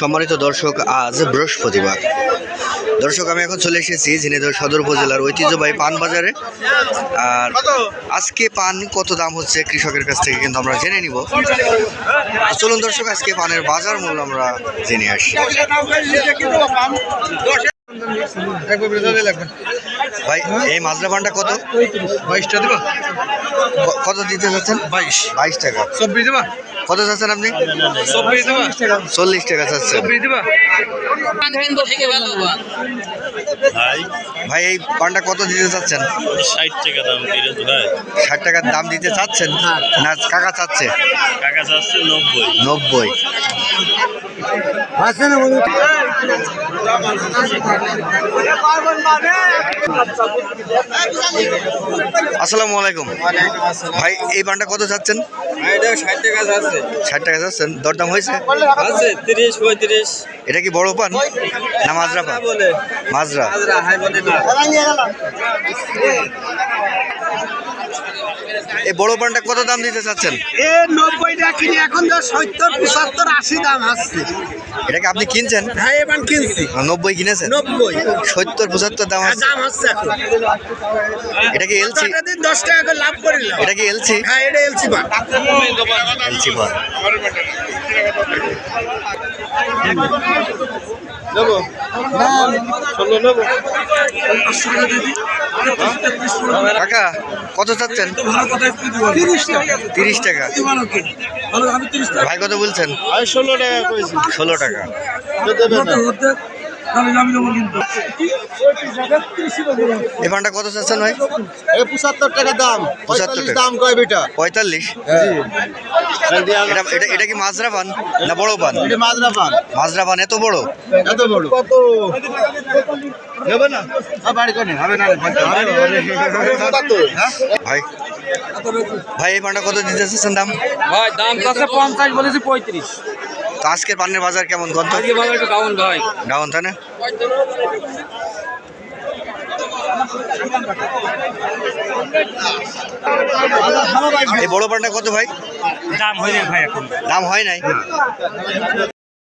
সম্মানিত দর্শক আজ বৃহস্পতিবার। দর্শক আমি এখন চলে এসেছি ঝিনাইদহ সদর উপজেলার ঐতিহ্যবাহী পান বাজারে আর আজকে পান কত দাম হচ্ছে কৃষকের কাছ থেকে কিন্তু আমরা জেনে নিব। চলুন দর্শক আজকে পানের বাজার মূল্য আমরা জেনে আসি। ভাই এই মাজরা পানটা কত? বাইশটা দেবা কত দিতে চাচ্ছেন? বাইশ। বাইশ টাকা। চব্বিশ দেবা? কত চাচ্ছেন আপনি? চব্বিশ দেবা? চল্লিশ টাকা চাচ্ছেন। চব্বিশ দেবা? ভাই। এই পানটা কত দিতে চাচ্ছেন? ষাট টাকা দাম ষাট টাকার দাম দিতে চাচ্ছেন? না কাকা চাচ্ছে? টাকা চাচ্ছে নব্বই। নব্বই। আসসালামু আলাইকুম। ভাই এই পানটা কত চাচ্ছেন এটা ষাট টাকা আছে ষাট টাকা চাচ্ছেন দরদাম হয়েছে? আছে তিরিশ পঁয়ত্রিশ এটা কি বড় পান না মাজরা পান? বলে। মাজরা। হাই বলে না। এই বড় পানটা কত দাম দিতে চাচ্ছেন? এ নব্বইটা কিনে এখন তো সত্তর পঁচাত্তর আশি দাম আসছে। এটা কি আপনি কিনছেন? হ্যাঁ এবার কিনছি। নব্বই কিনেছেন? নব্বই। সত্তর পঁচাত্তর দাম হ্যাঁ, আছে দাম হচ্ছে এখন। এটা কি এলসি দশ টাকা করে লাভ করিলাম। এটা কি এলসি হ্যাঁ এটা এলসি বা এলসি পান নেব। ষোলো নেব। কাকা কত চাচ্ছেন? তিরিশ টাকা। ভাই কত বলছেন? ষোলো টাকা। ষোলো টাকা এই কত চাচ্ছেন ভাই? পঁচাত্তর টাকা দাম। পঁচাত্তর দাম কয় বেটা? পঁয়তাল্লিশ? এটা কি মাজরা পান না বড় পান মাজরা পান মাজরা পান এত বড়? এত বড়। কত? নেবে না? বাড়ি করে হবে না ভাই ভাই এই পানটা কত দিতে চাচ্ছেন দাম? ভাই দাম কাছে পঞ্চাশ বলেছি পঁয়ত্রিশ। তো আজকের পানের বাজার কেমন? গন্ত আজকে বাজার একটু ডাউন ভাই। ডাউন তাই না? এই বড় পানটা কত ভাই? দাম হয়নি ভাই এখন? দাম হয় নাই?